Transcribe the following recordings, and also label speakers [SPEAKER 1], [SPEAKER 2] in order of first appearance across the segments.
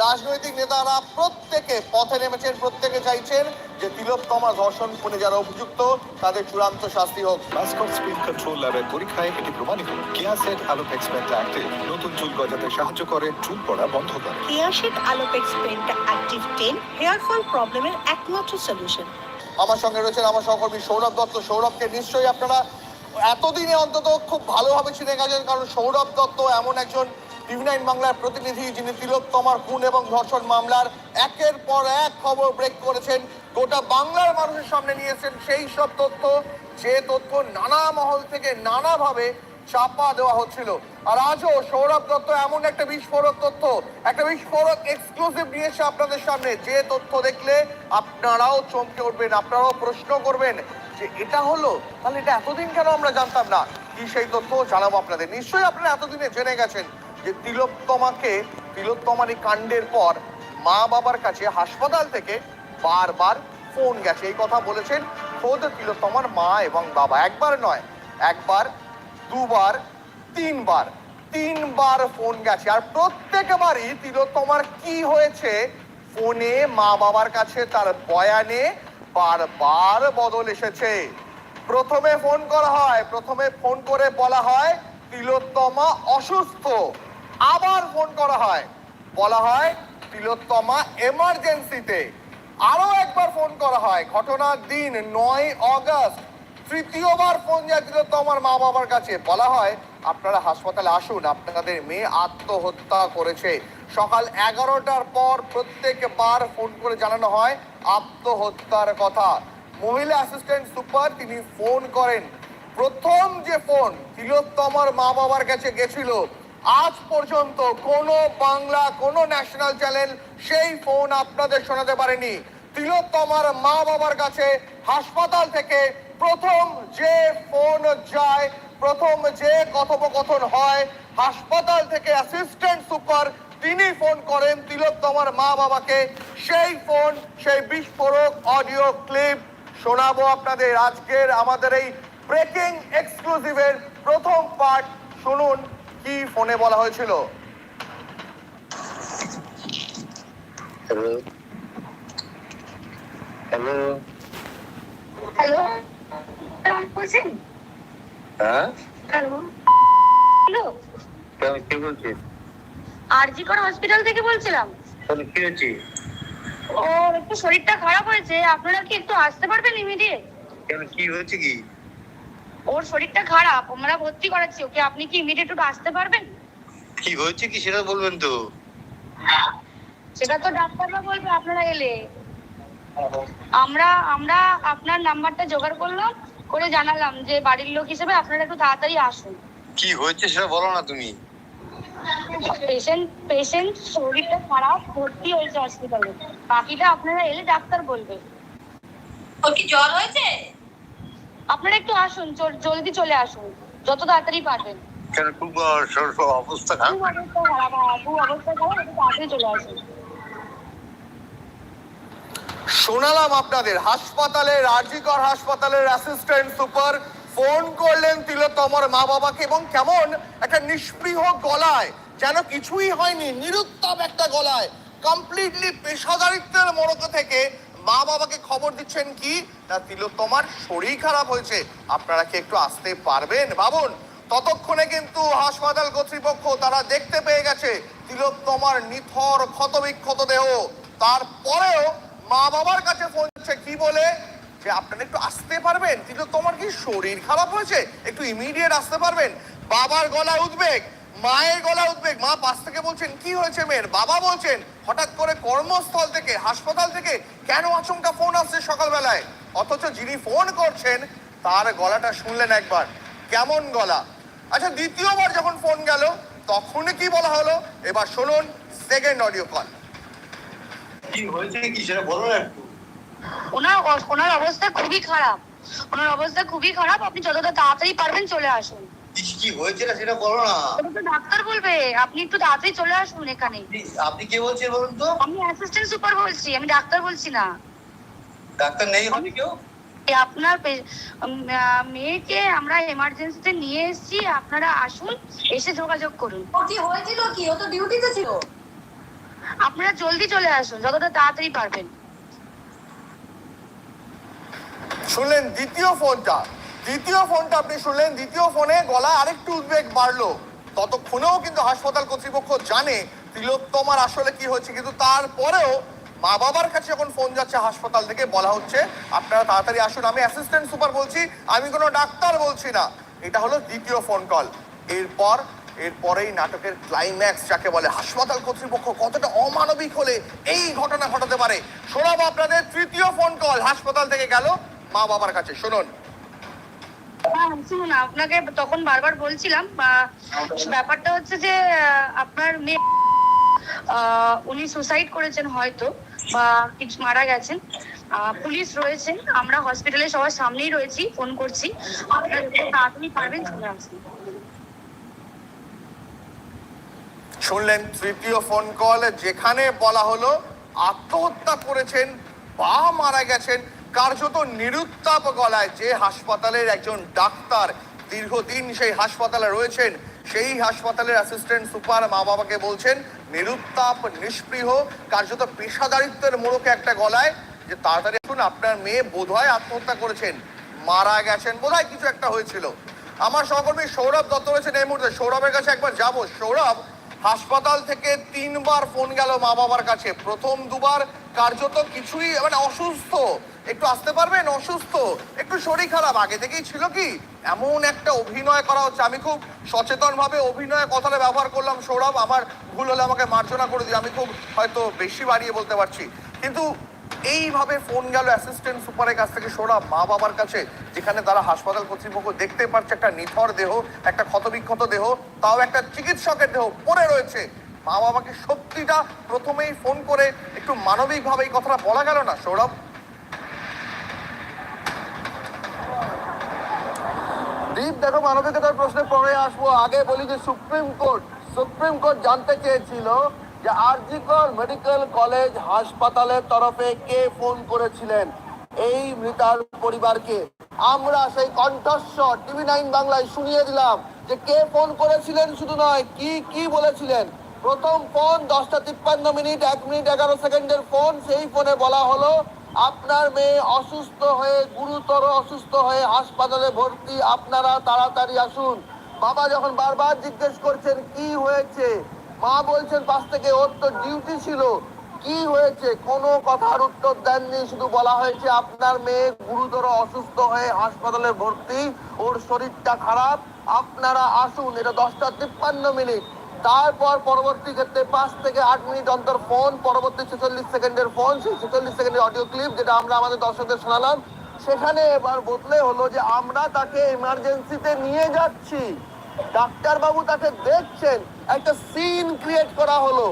[SPEAKER 1] রাজনৈতিক নেতারা প্রত্যেকে পথে নেমেছেন প্রত্যেকে চাইছেন যে তিলোত্তমা ধর্ষণ খুনে যারা অভিযুক্ত তাদের চূড়ান্ত শাস্তি হোক।
[SPEAKER 2] মাস্কট স্পিন কন্ট্রোল ল্যাবের পরীক্ষায় এটি প্রমাণিত। Keya Seth Alopex penta active নতুন চুল গজাতে সাহায্য করে চুল পড়া বন্ধ করে।
[SPEAKER 3] Keya Seth Alopex penta active ten hair fall প্রবলেমের একমাত্র সলিউশন
[SPEAKER 1] আমার সঙ্গে রয়েছেন আমার সহকর্মী সৌরভ দত্ত। সৌরভকে নিশ্চয়ই আপনারা এতদিনে অন্তত খুব ভালোভাবে চিনে গেছেন কারণ সৌরভ দত্ত এমন একজন টিভি বাংলার প্রতিনিধি যিনি তিলোত্তমার খুন এবং ধর্ষণ মামলার একের পর এক খবর ব্রেক করেছেন, গোটা বাংলার মানুষের সামনে নিয়েছেন সেই সব তথ্য। যে তথ্য নানা মহল থেকে নানাভাবে চাপা দেওয়া হচ্ছিল। আর আজও সৌরভ দত্ত এমন একটা বিস্ফোরক তথ্য, একটা বিস্ফোরক এক্সক্লুসিভ নিয়ে এসে আপনাদের সামনে। যে তথ্য দেখলে আপনারাও চমকে উঠবেন, আপনারাও প্রশ্ন করবেন যে এটা হলো? তাহলে এটা এতদিন কেন আমরা জানতাম না? কি সেই তথ্য? জানাব আপনাদের। নিশ্চয়ই আপনারা এতদিনে জেনে গেছেন। যে তিলোত্তমাকে তিলোত্তমার এই কাণ্ডের পর মা বাবার কাছে হাসপাতাল থেকে বারবার ফোন গেছে। এই কথা বলেছেন খোদ তিলোত্তমার মা এবং বাবা। একবার নয়, একবার, দুবার, তিনবার তিনবার ফোন গেছে। আর প্রত্যেকবারই তিলোত্তমার কি হয়েছে ফোনে মা বাবার কাছে তার বয়ানে বারবার বদল এসেছে। প্রথমে ফোন করা হয়, প্রথমে ফোন করে বলা হয়, তিলোত্তমা অসুস্থ। আবার ফোন করা হয়। বলা হয়, তিলোত্তমা এমার্জেন্সিতে আরও একবার ফোন করা হয়। ঘটনার দিন নয় অগস্ট, তৃতীয়বার ফোন যাচ্ছিল তিলোত্তমার মা বাবার কাছে। বলা হয়, আপনারা হাসপাতালে আসুন, আপনাদের মেয়ে আত্মহত্যা করেছে। সকাল এগারোটার পর প্রত্যেকবার ফোন করে জানানো হয়, আত্মহত্যার কথা। মহিলা অ্যাসিস্ট্যান্ট সুপার তিনি ফোন করেন। প্রথম যে ফোন তিলোত্তমার মা বাবার কাছে গেছিল আজ পর্যন্ত কোনো বাংলা, কোনো ন্যাশনাল চ্যানেল সেই ফোন আপনাদের শোনাতে পারেনি। তিলোত্তমার মা বাবার কাছে হাসপাতাল থেকে প্রথম যে ফোন যায়, প্রথম যে কথোপকথন হয়, হাসপাতাল থেকে অ্যাসিস্ট্যান্ট সুপার তিনি ফোন করেন তিলোত্তমার মা বাবাকে। সেই ফোন সেই বিস্ফোরক অডিও ক্লিপ শোনাবো আপনাদের আজকের আমাদের এই ব্রেকিং এক্সক্লুসিভের প্রথম পার্ট শুনুন। কি ফোনে বলা হয়েছিল?
[SPEAKER 4] হ্যালো। হ্যালো।
[SPEAKER 5] হ্যালো। বলছেন
[SPEAKER 4] হ্যাঁ?
[SPEAKER 5] হ্যালো। হ্যালো।
[SPEAKER 4] কেন কি বলছিস?
[SPEAKER 5] আরজি কর হসপিটাল থেকে বলছিলাম।
[SPEAKER 4] তাহলে কি হয়েছে?
[SPEAKER 5] ওর একটু শরীরটা খারাপ হয়েছে। আপনারা কি একটু আসতে পারবেন ইমিডিয়েট
[SPEAKER 4] কেন কি হয়েছে কি?
[SPEAKER 5] ওর শরীরটা খারাপ আমরা ভর্তি করাচ্ছি ওকে আপনি কি ইমিডিয়েট একটু আসতে পারবেন?
[SPEAKER 4] কি হয়েছে কি সেটা বলবেন তো?
[SPEAKER 5] সেটা তো ডাক্তাররা বলবে আপনারা এলে। আমরা আমরা আপনার নাম্বারটা জোগাড় করলাম করে জানালাম যে বাড়ির লোক হিসেবে আপনারা একটু তাড়াতাড়ি আসুন।
[SPEAKER 4] কি হয়েছে সেটা বলো না তুমি।
[SPEAKER 5] পেশেন্ট পেশেন্ট শরীরটা খারাপ ভর্তি হয়েছে হসপিটালে বাকিটা আপনারা এলে ডাক্তার বলবে।
[SPEAKER 6] ওর কি জ্বর হয়েছে?
[SPEAKER 5] আপনারা একটু আসুন জলদি চলে আসুন যত তাড়াতাড়ি পারবেন।
[SPEAKER 4] কেন খুব অবস্থা খারাপ।
[SPEAKER 5] খুব অবস্থা খারাপ খুব অবস্থা খারাপ একটু তাড়াতাড়ি চলে আসুন।
[SPEAKER 1] শোনালাম আপনাদের হাসপাতালের আরজিকর হাসপাতালের অ্যাসিস্ট্যান্ট সুপার ফোন করলেন তিলোত্তমার মা বাবাকে এবং কেমন? একটা নিষ্পৃহ গলায় যেন কিছুই হয়নি নিরুত্তাপ একটা গলায় কমপ্লিটলি পেশাদারিত্বের মোড়ক থেকে মা বাবাকে খবর দিচ্ছেন কি? না তিলোত্তমার শরীর খারাপ হয়েছে। আপনারা কি একটু আসতে পারবেন? ভাবুন, ততক্ষণে কিন্তু হাসপাতাল কর্তৃপক্ষ তারা দেখতে পেয়ে গেছে। তিলোত্তমার নিথর ক্ষতবিক্ষত দেহ। তারপরেও মা বাবার কাছে ফোন কি বলে? যে আপনারা একটু আসতে পারবেন? কিন্তু তোমার কি শরীর খারাপ হয়েছে? একটু ইমিডিয়েট আসতে পারবেন? বাবার গলা উদ্বেগ। মায়ের গলা উদ্বেগ। মা পাশ থেকে বলছেন কি হয়েছে মেয়ের? বাবা বলছেন হঠাৎ করে কর্মস্থল থেকে হাসপাতাল থেকে কেন আচমকা ফোন আসছে সকালবেলায়? অথচ যিনি ফোন করছেন তার গলাটা শুনলেন একবার। কেমন গলা? আচ্ছা দ্বিতীয়বার যখন ফোন গেল তখন কি বলা হলো? এবার শুনুন সেকেন্ড অডিও কল
[SPEAKER 4] কি হয়েছে কি সেটা বলো একটু।
[SPEAKER 5] ওনার ওনার অবস্থা খুবই খারাপ। ওনার অবস্থা খুবই খারাপ। আপনি যতটা তাড়াতাড়ি পারবেন চলে আসুন।
[SPEAKER 4] কি কি হয়েছে না সেটা বলো না।
[SPEAKER 5] ডাক্তার বলবে। আপনি একটু তাড়াতাড়ি চলে আসুন এখানে।
[SPEAKER 4] আপনি- কে বলছেন বলুন তো?
[SPEAKER 5] আমি অ্যাসিস্ট্যান্ট সুপার বলছি আমি ডাক্তার বলছি না।
[SPEAKER 4] ডাক্তার নেই হবে কেউ?
[SPEAKER 5] আপনার মেয়েকে আমরা এমার্জেন্সিতে নিয়ে এসেছি আপনারা আসুন এসে যোগাযোগ করুন।
[SPEAKER 6] কি হয়েছিল কি? ও তো ডিউটিতে ছিল?
[SPEAKER 5] আপনারা জলদি চলে আসুন যতটা তাড়াতাড়ি পারবেন।
[SPEAKER 7] শুনলেন দ্বিতীয় ফোনটা। দ্বিতীয় ফোনটা আপনি শুনলেন, দ্বিতীয় ফোনে গলা আরেকটু উদ্বেগ বাড়লো। ততক্ষণেও কিন্তু হাসপাতাল কর্তৃপক্ষ জানে তিলোত্তমার আসলে কি হয়েছে, কিন্তু তারপরেও মা বাবার কাছে যখন ফোন যাচ্ছে হাসপাতাল থেকে, বলা হচ্ছে, আপনারা তাড়াতাড়ি আসুন, আমি অ্যাসিস্ট্যান্ট সুপার বলছি, আমি কোনো ডাক্তার বলছি না। এটা হলো দ্বিতীয় ফোন কল এরপর, এরপরেই নাটকের ক্লাইম্যাক্স যাকে বলে হাসপাতাল কর্তৃপক্ষ কতটা অমানবিক হলে এই ঘটনা ঘটাতে পারে, শোনাবো আপনাদের তৃতীয় ফোন কল হাসপাতাল থেকে গেল মা বাবার কাছে। শুনুন।
[SPEAKER 5] শুনুন, আপনাকে তখন বারবার বলছিলাম ব্যাপারটা হচ্ছে যে আপনার মেয়ে উনি সুসাইড করেছেন হয়তো, বা কিছু মারা গেছেন। পুলিশ রয়েছে, আমরা হসপিটালে সবার সামনেই রয়েছি ফোন করছি। আপনারা তাড়াতাড়ি পারবেন, চলে আসুন।
[SPEAKER 7] শুনলেন, তৃতীয় ফোন কল যেখানে বলা হলো, আত্মহত্যা করেছেন, বা মারা গেছেন। কার্যত নিরুত্তাপ গলায় যে হাসপাতালের একজন ডাক্তার দীর্ঘদিন সেই হাসপাতালে রয়েছেন, সেই হাসপাতালের অ্যাসিস্ট্যান্ট সুপার মা বাবাকে বলছেন, নিরুত্তাপ, নিষ্পৃহ, কার্যত পেশাদারিত্বের মোড়কে একটা গলায়, যে তাড়াতাড়ি আসুন, আপনার মেয়ে বোধহয় আত্মহত্যা করেছেন, মারা গেছেন বোধহয় কিছু একটা হয়েছিল। আমার সহকর্মী সৌরভ দত্ত রয়েছেন এই মুহূর্তে। সৌরভের কাছে একবার যাব। সৌরভ হাসপাতাল থেকে তিনবার ফোন গেল মা বাবার কাছে। প্রথম দুবার কার্যত কিছুই মানে অসুস্থ। একটু আসতে পারবেন? অসুস্থ। একটু শরীর খারাপ। আগে থেকেই ছিল কি, এমন একটা অভিনয় করা হচ্ছে। আমি খুব সচেতন ভাবে অভিনয় কথাটা ব্যবহার করলাম, সৌরভ। আমার ভুল হলে আমাকে মার্জনা করে দিই আমি খুব হয়তো বেশি বাড়িয়ে বলতে পারছি। কিন্তু এইভাবে ফোন গেল অ্যাসিস্ট্যান্ট সুপারের কাছ থেকে সৌরভ মা বাবার কাছে, যেখানে তারা হাসপাতাল কর্তৃপক্ষ দেখতে পাচ্ছে একটা নিথর দেহ, একটা ক্ষতবিক্ষত দেহ, তাও একটা চিকিৎসকের দেহ পড়ে রয়েছে। মা বাবাকে সত্যিটা প্রথমেই ফোন করে একটু মানবিকভাবে এই কথাটা বলা গেল না, সৌরভ? দীপ, দেখো মানবিকতার প্রশ্নে পরে আসব। আগে বলি যে সুপ্রিম কোর্ট সুপ্রিম কোর্ট জানতে চেয়েছিল যে আরজিকর মেডিকেল কলেজ হাসপাতালের তরফে কে ফোন করেছিলেন? এই মৃতার পরিবারকে। আমরা সেই কণ্ঠস্বর টিভি নাইন বাংলায় শুনিয়ে দিলাম যে কে ফোন করেছিলেন শুধু নয়, কি কি বলেছিলেন? প্রথম ফোন দশটা তিপ্পান্ন মিনিট, এক মিনিট এগারো সেকেন্ডের ফোন, সেই ফোনে বলা হলো, আপনার মেয়ে অসুস্থ হয়ে, গুরুতর অসুস্থ হয়ে হাসপাতালে ভর্তি, আপনারা তাড়াতাড়ি আসুন। বাবা যখন বারবার জিজ্ঞেস করছেন, কি হয়েছে? মা বলছেন, পাশ থেকে ওর তো ডিউটি ছিল। কি হয়েছে? কোনো কথার উত্তর দেননি। শুধু বলা হয়েছে, আপনার মেয়ে গুরুতর অসুস্থ হয়ে হাসপাতালে ভর্তি। ওর শরীরটা খারাপ। আপনারা আসুন। এটা দশটা তিপ্পান্ন মিনিট। তারপর পরবর্তী ক্ষেত্রে পাঁচ থেকে আট মিনিট অন্তর ফোন পরবর্তী ছেচল্লিশ সেকেন্ডের ফোন সেই ছেচল্লিশ সেকেন্ডের অডিও ক্লিপ যেটা আমরা আমাদের দর্শকদের শোনালাম। সেখানে এবার বদলে হলো যে আমরা তাকে এমার্জেন্সিতে নিয়ে যাচ্ছি। ডাক্তার বাবু তাকে দেখছেন, একটা সিন ক্রিয়েট করা হলো।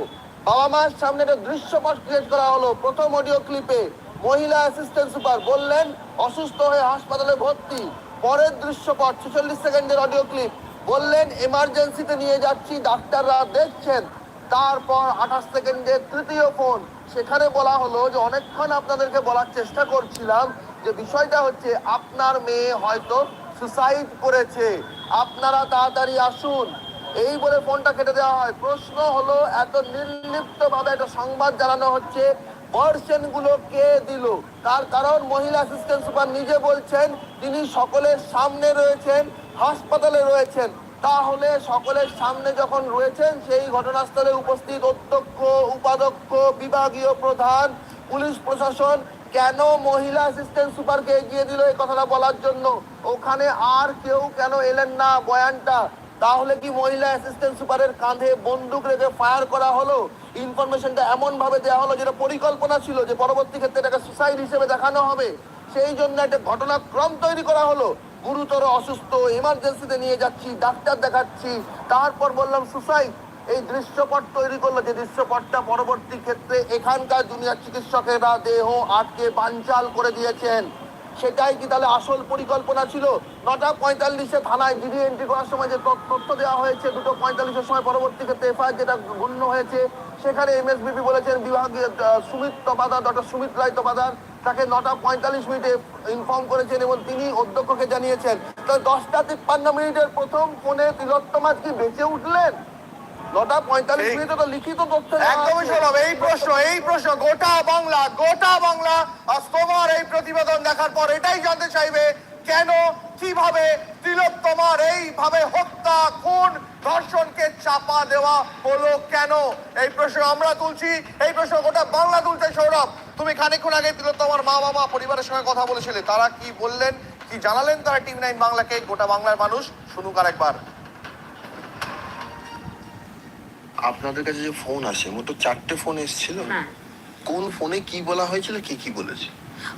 [SPEAKER 7] বাবা মার সামনে একটা দৃশ্যপট ক্রিয়েট করা হলো প্রথম অডিও ক্লিপে মহিলা অ্যাসিস্ট্যান্ট সুপার বললেন, অসুস্থ হয়ে হাসপাতালে ভর্তি। পরের দৃশ্যপট, ছেচল্লিশ সেকেন্ডের অডিও ক্লিপ বললেন এমার্জেন্সিতে নিয়ে যাচ্ছি, ডাক্তাররা দেখছেন। তারপর আঠাশ সেকেন্ডের তৃতীয় ফোন সেখানে বলা হলো যে, অনেকক্ষণ আপনাদেরকে বলার চেষ্টা করছিলাম যে বিষয়টা হচ্ছে, আপনার মেয়ে হয়তো সুসাইড করেছে। আপনারা তাড়াতাড়ি আসুন। এই বলে ফোনটা কেটে দেওয়া হয়। প্রশ্ন হলো, এত নির্লিপ্ত ভাবে একটা সংবাদ জানানো হচ্ছে গুলো কে দিল? তার কারণ মহিলা অ্যাসিস্ট্যান্ট সুপার নিজে বলছেন, তিনি সকলের সামনে রয়েছেন, হাসপাতালে রয়েছেন। তাহলে সকলের সামনে যখন রয়েছেন, সেই ঘটনাস্থলে উপস্থিত অধ্যক্ষ, উপাধ্যক্ষ, বিভাগীয় প্রধান, পুলিশ প্রশাসন কেন মহিলা অ্যাসিস্ট্যান্ট সুপারকে এগিয়ে দিল এই কথাটা বলার জন্য? ওখানে আর কেউ কেন এলেন না বয়ানটা? তাহলে কি মহিলা অ্যাসিস্ট্যান্ট সুপারের কাঁধে বন্দুক রেখে ফায়ার করা হলো? ইনফরমেশনটা এমন ভাবে দেওয়া হলো যেটা পরিকল্পনা ছিল যে পরবর্তী ক্ষেত্রে এটাকে সুসাইড হিসেবে দেখানো হবে। সেই জন্য একটা ঘটনাক্রম তৈরি করা হলো। গুরুতর অসুস্থ এমার্জেন্সিতে নিয়ে যাচ্ছি, ডাক্তার দেখাচ্ছি, তারপর বললাম সুসাইড এই দৃশ্যপট তৈরি করল যে দৃশ্যপটটা পরবর্তী ক্ষেত্রে এখানকার জুনিয়র চিকিৎসকেরা দেহ, আটকে, বানচাল করে দিয়েছেন। সেটাই কি তাহলে আসল পরিকল্পনা ছিল? নটা পঁয়তাল্লিশে থানায় ডিডি এন্ট্রি করার সময় যে তথ্য দেওয়া হয়েছে, দুটো পঁয়তাল্লিশের সময় পরবর্তী ক্ষেত্রে এফআইআর যেটা গণ্য হয়েছে, সেখানে এমএসবিপি বলেছেন বিভাগীয় সুমিত তপাদার ডক্টর সুমিত রায় তপাদার, তাকে নটা পঁয়তাল্লিশ মিনিটে ইনফর্ম করেছেন এবং তিনি অধ্যক্ষকে জানিয়েছেন। তো দশটা তিপ্পান্ন মিনিটের প্রথম ফোনে তিলোত্তমাজ কি বেঁচে উঠলেন?
[SPEAKER 8] নটা পঁয়তাল্লিশ মিনিটে তো লিখিত তথ্য
[SPEAKER 1] একদমই। এই প্রশ্ন এই প্রশ্ন গোটা বাংলা গোটা বাংলা আজ তোমার এই প্রতিবেদন দেখার পর এটাই জানতে চাইবে কেন কীভাবে তিলোত্তমার এইভাবে হত্যা খুন ধর্ষণকে চাপা দেওয়া হলো কেন? এই প্রশ্ন আমরা তুলছি এই প্রশ্ন গোটা বাংলা তুলছে সৌরভ। তুমি খানিকক্ষণ আগে তিলোত্তমার মা বাবা পরিবারের সঙ্গে কথা বলেছিলে। তারা কি বললেন কি জানালেন তারা টিভি নাইন বাংলাকে? গোটা বাংলার মানুষ শুনুক আরেকবার।
[SPEAKER 8] আপনাদের কাছে যে ফোন আসে মোট চারটে ফোন এসেছিল?
[SPEAKER 9] হ্যাঁ।
[SPEAKER 8] কোন ফোনে কি বলা হয়েছিল কি কি বলেছে?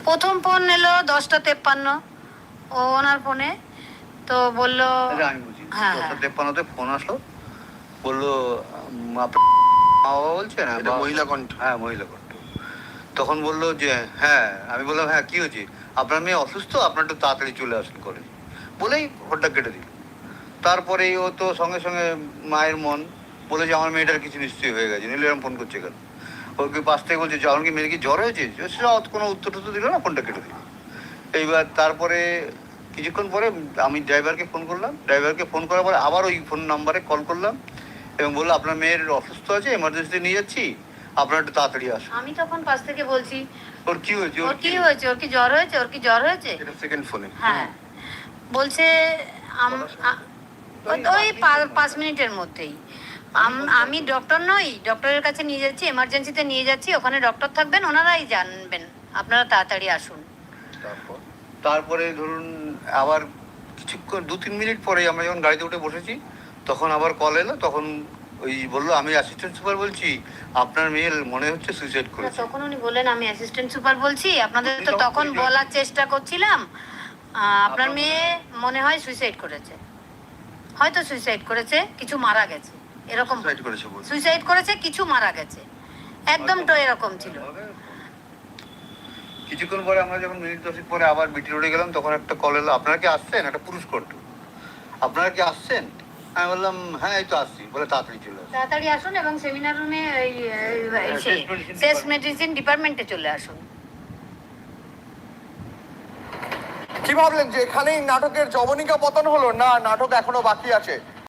[SPEAKER 9] প্রথম ফোন এলো দশটা তেপ্পান্ন। ও ওনার ফোনে তো বলল
[SPEAKER 4] আমি বুঝি
[SPEAKER 9] হ্যাঁ,
[SPEAKER 4] দশটা
[SPEAKER 9] হ্যাঁ।
[SPEAKER 4] তেপ্পান্নতে ফোন আসলো বলল উম, আপনার মা বাবা বলছেন
[SPEAKER 8] এটা মহিলা কণ্ঠ।
[SPEAKER 4] হ্যাঁ মহিলা কণ্ঠ। তখন বলল যে হ্যাঁ আমি বললাম হ্যাঁ কি হয়েছে? আপনার মেয়ে অসুস্থ আপনার একটু তাড়াতাড়ি চলে আসুন করে বলেই ফোনটা কেটে দিল। তারপরে ও তো সঙ্গে সঙ্গে মায়ের মন বলে যে আমার মেয়েটার কিছু নিশ্চয়ই হয়ে গেছে। নিলে এরকম ফোন করছে কেন? ওকে পাশ থেকে বলছে আমার কি মেয়ের কি জ্বর হয়েছে? সে অত কোনো উত্তর টুত্তর দিল না ফোনটা কেটে দিল। এইবার তারপরে কিছুক্ষণ পরে আমি ড্রাইভারকে ফোন করলাম। ড্রাইভারকে ফোন করার পরে আবার ওই ফোন নাম্বারে কল করলাম এবং বলল আপনার মেয়ের অসুস্থ আছে এমার্জেন্সিতে নিয়ে যাচ্ছি আপনার একটু তাড়াতাড়ি আসুন।
[SPEAKER 9] আমি তখন পাশ থেকে বলছি
[SPEAKER 4] ওর কি হয়েছে?
[SPEAKER 9] ওর কি হয়েছে? ওর কি জ্বর হয়েছে? ওর কি জ্বর হয়েছে?
[SPEAKER 8] এটা সেকেন্ড ফোনে
[SPEAKER 9] হ্যাঁ। বলছে ওই পাঁচ মিনিটের মধ্যেই। আম- আমি ডক্টর নই ডক্টরের কাছে নিয়ে যাচ্ছি এমার্জেন্সিতে নিয়ে যাচ্ছি ওখানে ডক্টর থাকবেন ওনারাই জানবেন। আপনারা তাড়াতাড়ি আসুন।
[SPEAKER 4] তারপর? তারপরে ধরুন আবার কিছুক্ষণ দু তিন মিনিট পরে আমরা যখন গাড়িতে উঠে বসেছি তখন আবার কল এলো তখন ওই বলল আমি অ্যাসিস্ট্যান্ট সুপার বলছি আপনার মেয়ে মনে হচ্ছে সুইসাইড করেছে।
[SPEAKER 9] তখন উনি বললেন আমি অ্যাসিস্ট্যান্ট সুপার বলছি আপনাদের তো
[SPEAKER 4] তখন
[SPEAKER 9] বলার চেষ্টা করছিলাম আপনার- মেয়ে মনে হয়? সুইসাইড করেছে। হয়তো সুইসাইড করেছে কিছু মারা গেছে। এরকম। সুইসাইড করেছে কিছু মারা গেছে। একদম তো এরকম ছিল।
[SPEAKER 4] কিছুক্ষণ পরে আমরা যখন মিনিট দশেক পরে আবার বিটি রোডে গেলাম তখন একটা কল এলো আপনারা কি আসছেন? একটা পুরুষ কণ্ঠ আপনারা কি আসছেন? আমি বললাম হ্যাঁ এই তো আসছি। বলে তাড়াতাড়ি চলে আসুন।
[SPEAKER 9] তাড়াতাড়ি আসুন এবং সেমিনার রুমে
[SPEAKER 4] শেষ
[SPEAKER 9] শেষ মেডিসিন ডিপার্টমেন্টে চলে আসুন।
[SPEAKER 1] কি ভাবলেন যে এখানেই নাটকের জবনিকা পতন হলো? না নাটক এখনও বাকি আছে।